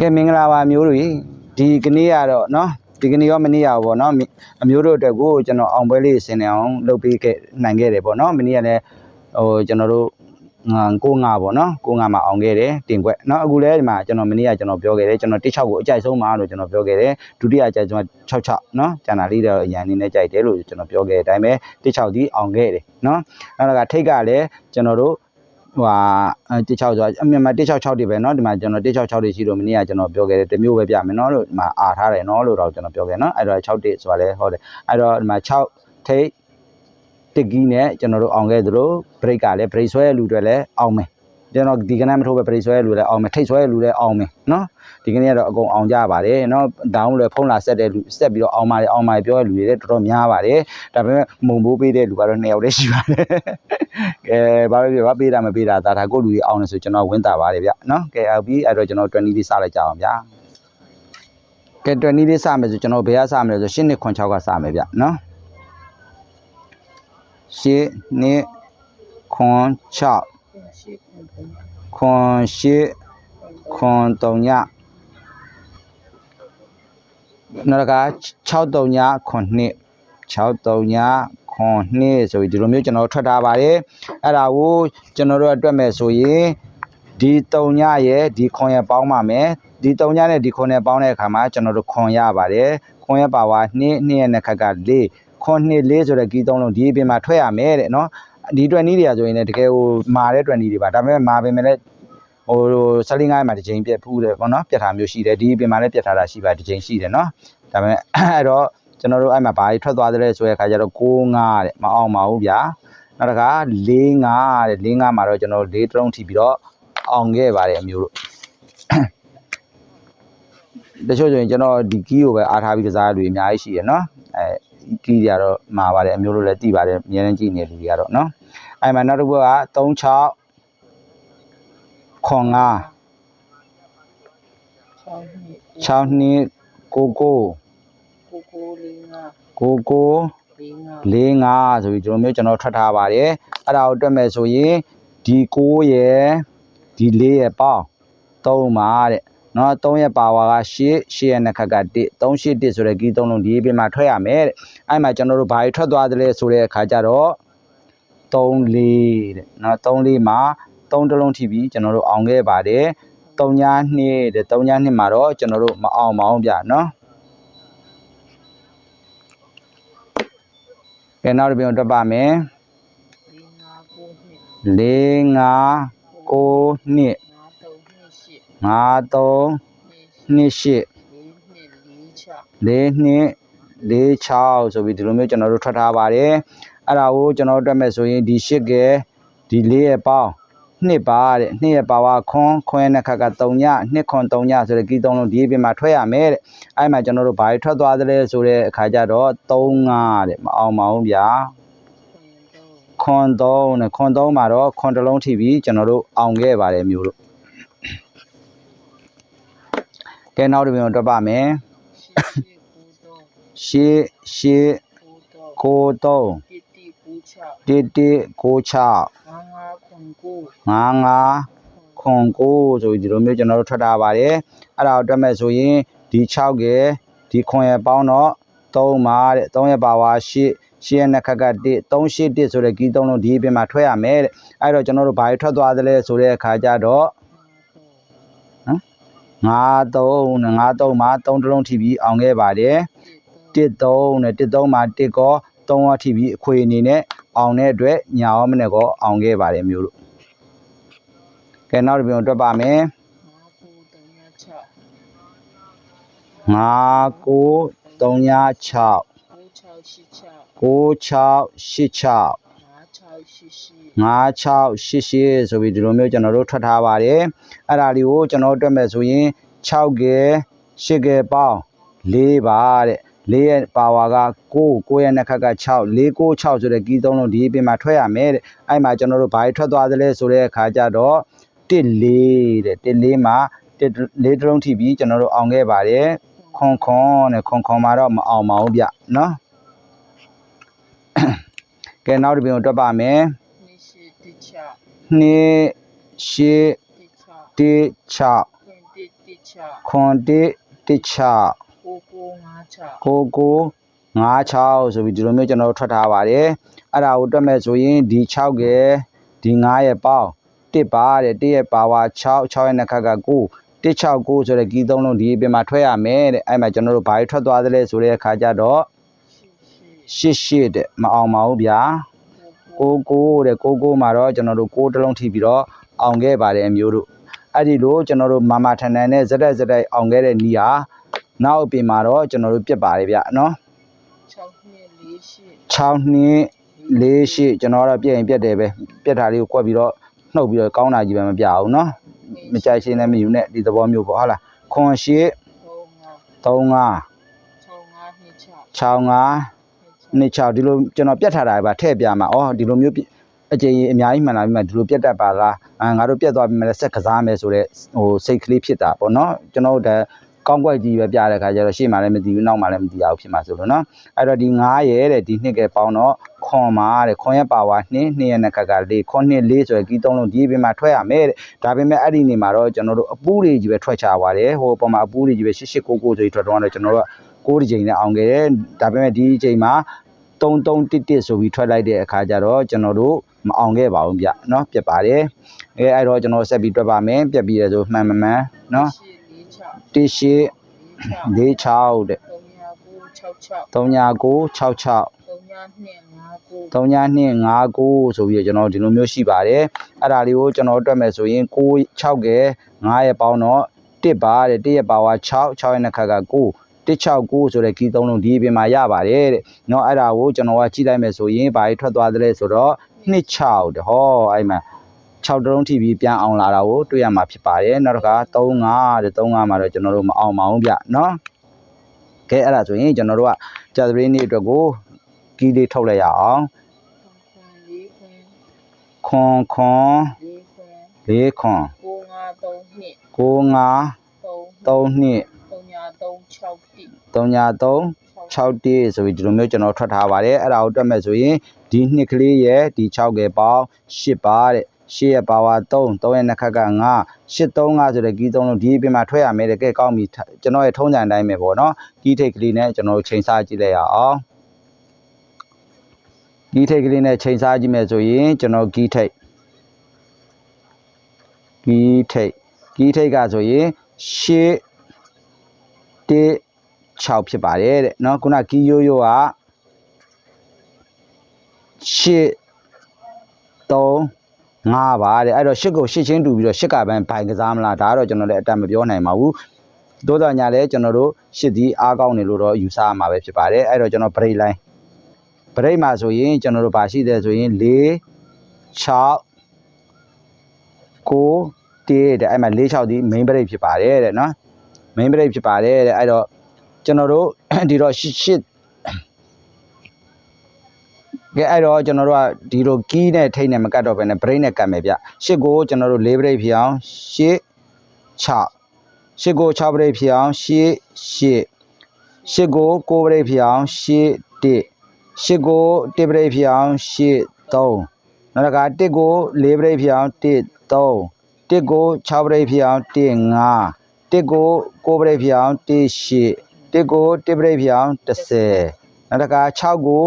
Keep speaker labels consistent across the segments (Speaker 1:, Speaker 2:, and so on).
Speaker 1: ကဲမင်္ဂလာပါမျိုးတို့ဒီကနေ့ကတော့เนาะဒီကနေ့ရောမနေ့ရောပေါ့เนาะအမျိုးတို့အတွက်ကိုကျွန်တော်အောင်ပွဲလေးဆင်နေအောင်လုပ်ပေးခဲ့နိုင်ခဲ့တယ်ပေါ့เนาะမနေ့ကလည်းဟိုကျွန်တော်တို့ငါကိုငါပေါ့เนาะကိုငါမှာအောင်ခဲ့တယ်တင်ခွက်เนาะအခုလည်းဒီမှာကျွန်တော်မနေ့ကကျွန်တော်ပြောခဲ့တယ်ကျွန်တော်16ကိုအကြိုက်ဆုံးပါလို့ကျွန်တော်ပြောခဲ့တယ်ဒုတိယအကြိုက်ဆုံးက66เนาะကျန်တာလေးတော့အရန်နေနဲ့ကြိုက်တယ်လို့ကျွန်တော်ပြောခဲ့တဲ့အတိုင်းပဲ16ဒီအောင်ခဲ့တယ်เนาะနောက်ကထိတ်ကလည်းကျွန်တော်တို့ ဟိုဟာ16ဆိုတာအမြန်မာ166တွေပဲเนาะဒီမှာကျွန်တော်166တွေရှိလို့မနေ့ကကျွန်တော်ပြောခဲ့တယ်တစ်မျိုးပဲပြမယ်เนาะလို့ဒီမှာအာထားတယ်เนาะလို့တော့ကျွန်တော်ပြောခဲ့เนาะအဲ့တော့6တိဆိုတာလဲဟုတ်တယ်အဲ့တော့ဒီမှာ6ထိတ်တစ်ကီးနဲ့ကျွန်တော်တို့အောင်ခဲ့သလို break ကလည်း break ဆွဲရလူတွေလည်းအောင်မယ် ကျွန်တော်ဒီကနေ့မထိုးပဲပရိဆွဲလူလည်းအောင်မယ်ထိတ်ဆွဲလူလည်းအောင်မယ်နော်ဒီကနေ့ကတော့အကုန်အောင်ကြပါတယ်နော်ဒါမှမဟုတ်လည်းဖုန်းလာဆက်တဲ့လူဆက်ပြီးတော့အောင်ပါတယ်အောင်ပါတယ်ပြောတဲ့လူတွေလည်းတော်တော်များပါတယ်ဒါပေမဲ့မုံဘိုးပေးတဲ့လူကတော့နှစ်ယောက်တည်းရှိပါတယ်ကဲဘာပဲပြောဘာပေးတာမပေးတာဒါဒါကိုလူတွေအောင်လို့ဆိုကျွန်တော်ဝင်တာပါတယ်ဗျနော်ကဲအောက်ပြီးအဲ့တော့ကျွန်တော်20လေးစလိုက်ကြအောင်ဗျာကဲ20လေးစမယ်ဆိုကျွန်တော်ဘယ်ကစမလဲဆို8နှစ်96ကစမယ်ဗျနော်8နှစ်96 ခွန်8ခွန်3ညနောက်တစ်ခါ6 3ညခွန်နှစ်6 3ညခွန်နှစ်ဆိုပြီးဒီလိုမျိုးကျွန်တော်ထွက်ထားပါတယ်အဲ့ဒါကိုကျွန်တော်တို့အတွက်မဲ့ဆိုရင်ဒီ3ညရဲ့ဒီခွန်ရဲ့ပေါင်းပါမယ်ဒီ3ညနဲ့ဒီခွန်နဲ့ပေါင်းတဲ့အခါမှာကျွန်တော်တို့ခွန်ရပါတယ်ခွန်ရဲ့ပါဝါ2 2ရဲ့နှစ်ခက်က4ခွန်2 4ဆိုတဲ့ကီးသုံးလုံးဒီအပြင်မှာထွက်ရမယ်တဲ့နော် ဒီ 20 တွေကဆိုရင်လည်းတကယ်ဟိုမာတဲ့ 20တွေပါဒါပေမဲ့မာပင်မဲ့လည်းဟိုဆလင်းငိုင်းမှာတစ်ချိန်ပြက်ဖူးတယ်ပေါ့နော်ပြက်ထားမျိုးရှိတယ်ဒီအပြင်မှာလည်းပြက်ထားတာရှိပါတစ်ချိန်ရှိတယ်နော်ဒါပေမဲ့အဲ့တော့ကျွန်တော်တို့အဲ့မှာဘာကြီးထွက်သွားတယ်လဲဆိုတဲ့အခါကျတော့6 5တဲ့မအောင်ပါဘူးဗျာနောက်တစ်ခါ4 5တဲ့4 5မှာတော့ကျွန်တော်၄တုံးထိပြီးတော့အောင်ခဲ့ပါတယ်အမျိုးတို့တချို့ဆိုရင်ကျွန်တော်ဒီကီးကိုပဲအားထားပြီးကစားရလူအများကြီးရှိရနော်အဲ ကီးတွေကတော့မှာပါတယ်အမျိုးတို့လည်းသိပါတယ်အများကြီးကြည့်နေတဲ့လူတွေကတော့နော်အဲ့မှာနောက်တစ်ခုက36ခွန်5 6နှစ်ကိုကို
Speaker 2: ကိုကိုလေးငါ
Speaker 1: ကိုကို
Speaker 2: လေးငါ
Speaker 1: 45ဆိုပြီးဒီလိုမျိုးကျွန်တော်ထွက်ထားပါတယ်အဲ့ဒါကိုတွက်မယ်ဆိုရင်ဒီ6ရဲ့ဒီ4ရဲ့ပေါင်း3ပါတဲ့ နော်3ရဲ့ပါဝါက8 8ရဲ့နှစ်ခက်က1 3 8 1ဆိုတဲ့ကီးသုံးလုံးဒီအပြင်မှာထွက်ရမယ်တဲ့အဲ့မှာကျွန်တော်တို့ဘာတွေထွက်သွားသလဲဆိုတဲ့အခါကျတော့3 4တဲ့နော်3 4မှာ3တစ်လုံးထိပြီးကျွန်တော်တို့အောင်ခဲ့ပါတယ်3ညာ2တဲ့3ညာ2မှာတော့ကျွန်တော်တို့မအောင်မအောင်ဗျနော်ကဲနောက်တစ်ပြန်တွက်ပါမယ်
Speaker 2: လေးငါကိုနှစ်
Speaker 1: 4 5 9
Speaker 2: ငါတုံးနှစ်ရှစ်
Speaker 1: 5 3 2 8
Speaker 2: လေးနှစ်လေးချ
Speaker 1: 4 2 4 6ဆိုပြီးဒီလိုမျိုးကျွန်တော်တို့ထွက်ထားပါတယ်အဲ့ဒါကိုကျွန်တော်တို့တွက်မယ်ဆိုရင်ဒီ8ကဲဒီ4ရဲ့ပေါင်းနှစ်ပါတဲ့နှစ်ရဲ့ပါဝါခွန်ခွန်ရဲ့နှစ်ခက်က3ညနှစ်ခွန်3ညဆိုတဲ့ကီးသုံးလုံးဒီအပြင်မှာထွက်ရမယ်တဲ့အဲ့မှာကျွန်တော်တို့ဘာတွေထွက်သွားသလဲဆိုတဲ့အခါကျတော့3 5တဲ့မအောင်မအောင်ဗျာ
Speaker 2: ခွန်တုံး
Speaker 1: ခွန်3နဲ့ခွန်3မှာတော့ခွန်တစ်လုံးထိပြီးကျွန်တော်တို့အောင်ခဲ့ပါတယ်မျိုးတို့ ကဲနောက်တစ်ပြန်တွက်ပါမယ်
Speaker 2: ရှစ်ရှစ်ကိုတုံး
Speaker 1: ရှစ်ရှစ်
Speaker 2: ကိုတုံး
Speaker 1: ကို3
Speaker 2: တိတိကိုချ
Speaker 1: 1196
Speaker 2: ငါငါခွန်ကို
Speaker 1: 55ခွန်ကိုဆိုပြီးဒီလိုမျိုးကျွန်တော်တို့ထွက်ထားပါတယ်အဲ့ဒါကိုတွက်မဲ့ဆိုရင်ဒီ6ကဲဒီခွန်ရဲ့ပေါင်းတော့3ပါတဲ့3ရဲ့ပါဝါ8 8ရဲ့နှစ်ခက်က1 381ဆိုတဲ့ကီးသုံးလုံးဒီအပြင်မှာထွက်ရမယ်တဲ့အဲ့တော့ကျွန်တော်တို့ဘာတွေထွက်သွားသလဲဆိုတဲ့အခါကျတော့ 53နဲ့53မှာ3တစ်လုံးထိပြီးအောင်ခဲ့ပါတယ်13နဲ့13မှာ1ကော3ရောထိပြီးအခွေအနေနဲ့အောင်တဲ့အတွက်ညာရောမနဲ့ကောအောင်ခဲ့ပါတယ်မျိုးတို့ကဲနောက်တစ်ပြန်တွက်ပါမယ်
Speaker 2: ငါကိုတန်ရချ
Speaker 1: 5 9 3 6
Speaker 2: ကိုချရှစ်ချ
Speaker 1: 9686
Speaker 2: ငါချရှစ်ရှစ်
Speaker 1: 5688ဆိုပြီးဒီလိုမျိုးကျွန်တော်တို့ထွက်ထားပါတယ်အဲ့ဒါလေးကိုကျွန်တော်တို့တွက်မယ်ဆိုရင်6ကဲ8ကဲပေါင်း4ပါတဲ့4ရဲ့ပါဝါက9 9ရဲ့နှစ်ခက်က6 4 9 6ဆိုတဲ့ကီးသုံးလုံးဒီအပြင်မှာထွက်ရမယ်တဲ့အဲ့မှာကျွန်တော်တို့ဘာတွေထွက်သွားသလဲဆိုတဲ့အခါကျတော့1 4တဲ့1 4မှာ1 4တုံးထိပြီးကျွန်တော်တို့အောင်ခဲ့ပါတယ်ခွန်ခွန်နဲ့ခွန်ခွန်မှာတော့မအောင်ပါဘူးဗျနော်ကဲနောက်တစ်ပြန်တွက်ပါမယ်
Speaker 2: နှစ်ရှစ်တစ်ချ
Speaker 1: နှစ်ရှစ်
Speaker 2: တစ်ချ
Speaker 1: တစ်6
Speaker 2: ခွန်တစ်တစ်6
Speaker 1: ခွန်တစ်တစ်ချောက်
Speaker 2: 9956
Speaker 1: ကိုကို56ဆိုပြီးဒီလိုမျိုးကျွန်တော်တို့ထွက်ထားပါတယ်အဲ့ဒါကိုတွက်မဲ့ဆိုရင်ဒီ6ကဲဒီ9ရဲ့ပေါင်းတစ်ပါတဲ့တစ်ရဲ့ပါဝါ6 6ရဲ့နှစ်ခါက9 169ဆိုတဲ့ကီးသုံးလုံးဒီအပြင်မှာထွက်ရမယ်တဲ့အဲ့မှာကျွန်တော်တို့ဘာတွေထွက်သွားသလဲဆိုတဲ့အခါကျတော့88တဲ့မအောင်ပါဘူးဗျာ 99တဲ့99မှာတော့ကျွန်တော်တို့6တစ်လုံးထိပြီးတော့အောင်ခဲ့ပါတယ်အမျိုးတို့အဲ့ဒီလိုကျွန်တော်တို့မာမာထန်ထန်နဲ့ဇက်တက်ဇက်တက်အောင်ခဲ့တဲ့နီးဟာနောက်အပြင်မှာတော့ကျွန်တော်တို့ပြစ်ပါတယ်ဗျနော်
Speaker 2: 6နှစ်48
Speaker 1: 6နှစ်4ရှိကျွန်တော်ကတော့ပြည့်ရင်ပြတ်တယ်ပဲပြတ်တာလေးကိုကွက်ပြီးတော့နှုတ်ပြီးတော့ကောင်းတာကြီးပဲမပြအောင်နော်မကြိုက်ရှင်းလည်းမယူနဲ့ဒီသဘောမျိုးပေါ့ဟုတ်လားခွန်ရှိ
Speaker 2: 35
Speaker 1: 35
Speaker 2: 6526
Speaker 1: 65 နှစ်6ဒီလိုကျွန်တော်ပြတ်ထားတာပါထည့်ပြမှာဩဒီလိုမျိုးပြအကျဉ်းကြီးအများကြီးမှန်လာပြီးမှဒီလိုပြတ်တတ်ပါလားအာငါတို့ပြတ်သွားပြီးမှလည်းဆက်ကစားမယ်ဆိုတော့ဟိုစိတ်ကလေးဖြစ်တာပေါ့နော်ကျွန်တော်တို့ဒါကောင်းကွက်ကြီးပဲပြတဲ့ခါကျတော့ရှေ့မှာလည်းမသိဘူးနောက်မှာလည်းမသိအောင်ဖြစ်မှာဆိုလို့နော်အဲ့တော့ဒီ9ရဲတဲ့ဒီနှစ်ကပေါင်းတော့ခွန်မှာတဲ့ခွန်ရဲ့ပါဝါ2 2ရဲ့နှစ်ကက4ခွန်2 4ဆိုရယ်ကီးသုံးလုံးဒီပြင်မှာထွက်ရမယ်တဲ့ဒါပေမဲ့အဲ့ဒီနေမှာတော့ကျွန်တော်တို့အပူးတွေကြီးပဲထွက်ချသွားတယ်ဟိုအပေါ်မှာအပူးတွေကြီးပဲ8899ဆိုပြီးထွက်တော့တော့ကျွန်တော်တို့က6ဒီချိန်နဲ့အောင်ခဲ့တယ်ဒါပေမဲ့ဒီအချိန်မှာ 3311ဆိုပြီးထွက်လိုက်တဲ့အခါကျတော့ကျွန်တော်တို့မအောင်ခဲ့ပါဘူးဗျเนาะပြတ်ပါတယ်အဲအဲ့တော့ကျွန်တော်ဆက်ပြီးတွက်ပါမယ်ပြတ်ပြီးရဆိုမှန်မမှန်เนาะ
Speaker 2: 48
Speaker 1: 1ရှိ46တဲ့
Speaker 2: 3966
Speaker 1: 3966
Speaker 2: 3259
Speaker 1: 3259ဆိုပြီးတော့ကျွန်တော်ဒီလိုမျိုးရှိပါတယ်အဲ့ဒါလေးကိုကျွန်တော်တွက်မယ်ဆိုရင်6 6ကဲ9ရဲ့ပေါင်းတော့1ပါတဲ့1ရဲ့ပါဝါ6 6ရဲ့နှစ်ခါက9 169ဆိုတဲ့ကီးသုံးလုံးဒီအပြင်မှာရပါတယ်တဲ့เนาะအဲ့ဒါကိုကျွန်တော်ကကြည့်လိုက်မယ်ဆိုရင်ဘာကြီးထွက်သွားသလဲဆိုတော့26တဲ့ဟောအဲ့မှာ6တလုံးထိပြီးပြန်အောင်လာတာကိုတွေ့ရမှာဖြစ်ပါတယ်နောက်တစ်ခါ35တဲ့35မှာတော့ကျွန်တော်တို့မအောင်ပါဘူးဗျเนาะကဲအဲ့ဒါဆိုရင်ကျွန်တော်တို့ကကြာသပတေးနေ့အတွက်ကိုကီးလေးထုတ်လိုက်ရအောင် ခွန်ခွန်လေးခွန်ကိုငါ3နှစ်3ညာ3 6တိဆိုပြီးဒီလိုမျိုးကျွန်တော်ထွက်ထားပါတယ်အဲ့ဒါကိုတွက်မဲ့ဆိုရင်ဒီနှစ်ကလေးရဲ့ဒီ6ကဲပေါင်း8ပါတဲ့8ရဲ့ပါဝါ3 3ရဲ့နှစ်ခက်က9 8 3 5ဆိုတဲ့ကီး3လုံးဒီအပြင်မှာထွက်ရမယ်တဲ့ကဲကောင်းပြီကျွန်တော်ရဲ့ထုံးစံအတိုင်းပဲပေါ့နော်ကီးထိတ်ကလေးနဲ့ကျွန်တော်တို့ချိန်စားကြည့်လိုက်ရအောင်ကီးထိတ်ကလေးနဲ့ချိန်စားကြည့်မယ်ဆိုရင်ကျွန်တော်ကီးထိတ်ကီးထိတ်ကီးထိတ်ကဆိုရင်ရှေ့တစ် 6ဖြစ်ပါတယ်တဲ့เนาะခုနကီးရိုးရိုးကရှေ့3 5ပါတဲ့အဲ့တော့ရှစ်ကိုရှစ်ချင်းတူပြီးတော့ရှစ်ကပန်းဘိုင်ကစားမလားဒါကတော့ကျွန်တော်လည်းအတတ်မပြောနိုင်ပါဘူးသို့တော်ညာလည်းကျွန်တော်တို့ရှစ်ဒီအားကောင်းနေလို့တော့ယူဆရမှာပဲဖြစ်ပါတယ်အဲ့တော့ကျွန်တော် break line break မှာဆိုရင်ကျွန်တော်တို့ဗာရှိတယ်ဆိုရင်4 6 ကိုတေးတဲ့အဲ့မှာ၄6ဒီ main break ဖြစ်ပါတယ်တဲ့နော် main break ဖြစ်ပါတယ်တဲ့အဲ့တော့ကျွန်တော်တို့ဒီတော့ရှစ်ရှစ်ကဲအဲ့တော့ကျွန်တော်တို့ကဒီလိုကီးနဲ့ထိတ်နဲ့မကတ်တော့ဘဲနဲ့ break နဲ့ကတ်မယ်ဗျရှစ်ကိုကျွန်တော်တို့၄ break ဖြစ်အောင်ရှစ်6ရှစ်ကို6 break ဖြစ်အောင်ရှစ်ရှစ်ရှစ်ကို9 break ဖြစ်အောင်ရှစ်1ရှစ်ကို1 break ဖြစ်အောင်ရှစ်3နောက်တစ်ခါ1ကို4 break ဖြစ်အောင်1 3တစ်ကို6ပရိတ်ဖြစ်အောင်1 5 တစ်ကို9ပရိတ်ဖြစ်အောင်1 8တစ်ကို1ပရိတ်ဖြစ်အောင်10နောက်တစ်ခါ6ကို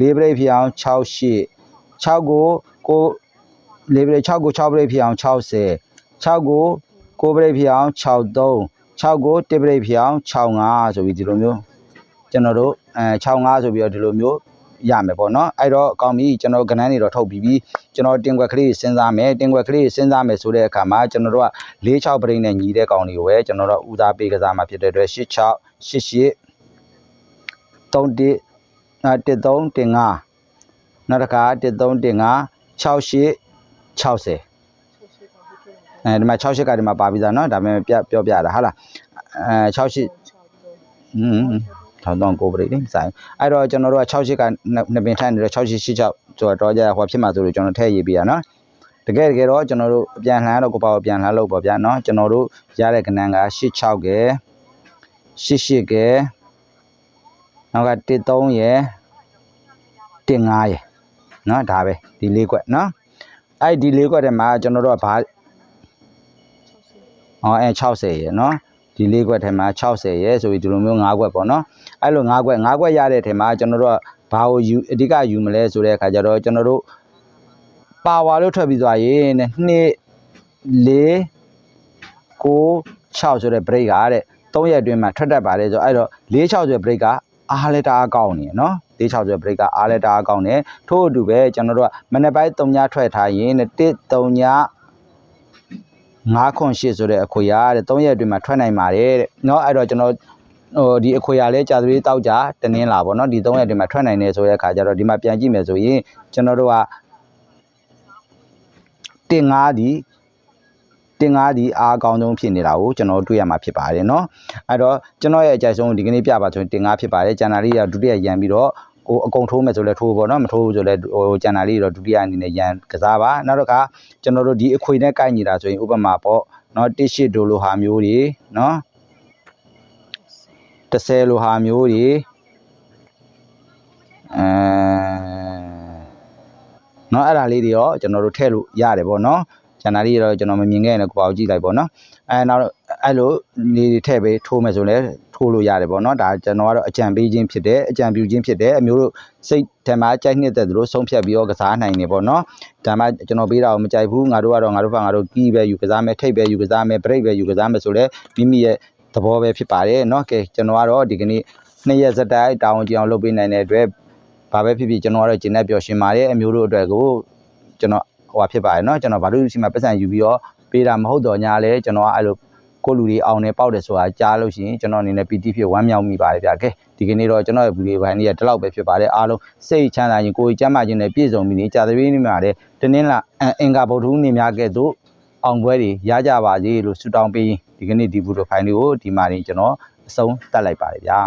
Speaker 1: 4ပရိတ်ဖြစ်အောင်6 8 6ကိုကို4ပရိတ်6ကို6ပရိတ်ဖြစ်အောင်60 6ကို9ပရိတ်ဖြစ်အောင်63 6ကို1ပရိတ်ဖြစ်အောင်65ဆိုပြီးဒီလိုမျိုးကျွန်တော်တို့အဲ65ဆိုပြီးတော့ဒီလိုမျိုး ရမယ်ပေါ့နော်အဲ့တော့ကောင်းပြီကျွန်တော်ကဏ္ဍနေတော့ထုတ်ပြီးပြီကျွန်တော်တင်ကွက်ကလေးစဉ်းစားမယ်တင်ကွက်ကလေးစဉ်းစားမယ်ဆိုတဲ့အခါမှာကျွန်တော်တို့က၄6ပရိနဲ့ညီတဲ့ကောင်တွေကိုပဲကျွန်တော်တို့ဦးစားပေးကစားမှာဖြစ်တဲ့အတွက်8 6 8 8 3 1အာ1 3 1 5နောက်တစ်ခါ1 3 1 5 6 8 60အဲဒီမှာ6 8ကဒီမှာပါပြီးသားเนาะဒါပေမဲ့ပြပြောပြတာဟုတ်လားအဲ6 8อืม ထောင်းတော့ကိုပရိလေးဆိုင်အဲ့တော့ကျွန်တော်တို့က6 8ကနှစ်ပင်ထပ်နေတော့6 8 8 6ကျော်တော့ကြဟောဖြစ်မှာဆိုလို့ကျွန်တော်ထည့်ရေးပြရနော်တကယ်တကယ်တော့ကျွန်တော်တို့အပြန်လှန်တော့ကိုပေါ့အပြန်လှန်လို့ပေါ့ဗျာနော်ကျွန်တော်တို့ရတဲ့ကဏ္ဍက8 6ကဲ8 8ကဲနောက်က1 3ရယ်1 5ရယ်နော်ဒါပဲဒီလေးကွက်နော်အဲ့ဒီလေးကွက်ထဲမှာကျွန်တော်တို့ကဘာဟောအဲ60ရယ်နော် ဒီ၄ခွက်ထဲမှာ60ရဲဆိုပြီးဒီလိုမျိုး၅ခွက်ပေါ့နော်အဲ့လို၅ခွက်၅ခွက်ရတဲ့ထဲမှာကျွန်တော်တို့ကဘာကိုယူအဓိကယူမလဲဆိုတဲ့အခါကျတော့ကျွန်တော်တို့ပါဝါလို့ထွက်ပြီးသွားရင်တဲ့နှစ်၄9 6ဆိုတဲ့ break ကတဲ့3ရက်အတွင်းမှာထွက်တတ်ပါတယ်ဆိုတော့အဲ့တော့4 6ဆိုတဲ့ break ကအားလက်တအားကောင်းနေနော်4 6ဆိုတဲ့ break ကအားလက်တအားကောင်းတယ်ထို့အတူပဲကျွန်တော်တို့ကမနေ့ပိုင်း3ညထွက်ထားရင်1 3ည 9ခွန်8ဆိုတဲ့အခွေရတဲ့3ရက်အတွင်းမှာထွက်နိုင်ပါတယ်တဲ့เนาะအဲ့တော့ကျွန်တော်ဟိုဒီအခွေရလဲကြာသပတေးတောက်ကြတနင်းလာပေါ့เนาะဒီ3ရက်အတွင်းမှာထွက်နိုင်တယ်ဆိုတဲ့အခါကျတော့ဒီမှာပြန်ကြည့်မယ်ဆိုရင်ကျွန်တော်တို့ကတင်5ဒီတင်5ဒီအားအကောင်းဆုံးဖြစ်နေတာကိုကျွန်တော်တို့တွေ့ရမှာဖြစ်ပါတယ်เนาะအဲ့တော့ကျွန်တော်ရဲ့အကြိုက်ဆုံးဒီကနေ့ပြပါဆိုရင်တင်5ဖြစ်ပါတယ်ကျန်တာလေးကဒုတိယရန်ပြီးတော့ ဟိုအကုန်ထိုးမယ်ဆိုလဲထိုးပေါ့နော်မထိုးဘူးဆိုလဲဟိုကျန်တာလေးတော့ဒုတိယအနေနဲ့ရန်ကစားပါနောက်တော့ကကျွန်တော်တို့ဒီအခွေနဲ့ကိုက်ညီတာဆိုရင်ဥပမာပေါ့နော်တစ်ရှစ်ဒိုလိုဟာမျိုးတွေနော်30လိုဟာမျိုးတွေအဲနော်အဲ့ဒါလေးတွေရောကျွန်တော်တို့ထည့်လို့ရတယ်ပေါ့နော်ကျန်တာလေးတွေတော့ကျွန်တော်မမြင်ခဲ့ရင်လည်းကိုယ့်အောင်ကြည့်လိုက်ပေါ့နော်အဲနောက်တော့ အဲ့လိုနေတွေထည့်ပေးထိုးမယ်ဆိုလဲထိုးလို့ရတယ်ပေါ့နော်ဒါကျွန်တော်ကတော့အကြံပေးခြင်းဖြစ်တယ်အကြံပြုခြင်းဖြစ်တယ်အမျိုးတို့စိတ်ထဲမှာကြိုက်နှစ်သက်သလိုဆုံးဖြတ်ပြီးတော့ကစားနိုင်နေပေါ့နော်ဒါမှကျွန်တော်ပေးတာကိုမကြိုက်ဘူးငါတို့ကတော့ငါတို့ဖာငါတို့ကီးပဲယူကစားမယ်ထိပ်ပဲယူကစားမယ်ဘရိတ်ပဲယူကစားမယ်ဆိုလဲမိမိရဲ့သဘောပဲဖြစ်ပါတယ်เนาะကဲကျွန်တော်ကတော့ဒီကနေ့နှစ်ရက်စက်တိုက်တောင်းကြအောင်လုပ်ပေးနိုင်တဲ့အတွက်ဘာပဲဖြစ်ဖြစ်ကျွန်တော်ကတော့ကျင်းတဲ့ပျော်ရွှင်ပါတယ်အမျိုးတို့အတွက်ကိုကျွန်တော်ဟိုဟာဖြစ်ပါတယ်เนาะကျွန်တော်ဘာလို့ရှိမှပတ်စံယူပြီးတော့ပေးတာမဟုတ်တော့ညာလဲကျွန်တော်ကအဲ့လို ကိုလူတွေအောင်နေပေါက်တယ်ဆိုတာကြားလို့ရှိရင်ကျွန်တော်အနေနဲ့ PT ဖြစ်ဝမ်းမြောက်မိပါတယ်ဗျာကဲဒီကနေ့တော့ကျွန်တော်ရဲ့ဗီဒီယိုပိုင်းလေးကဒီလောက်ပဲဖြစ်ပါတယ်အားလုံးစိတ်ချမ်းသာရင်ကိုယ်ကျမ်းမာခြင်းနဲ့ပြည့်စုံပြီးနေကြာသပတေးနေ့မှာလည်းတနင်္လာအင်္ဂါဗုဒ္ဓဟူးနေ့များကဲ့သို့အောင်ပွဲတွေရကြပါစေလို့ဆုတောင်းပေးရင်ဒီကနေ့ဒီဗီဒီယိုဖိုင်လေးကိုဒီမှာနေကျွန်တော်အဆုံးသတ်လိုက်ပါတယ်ဗျာ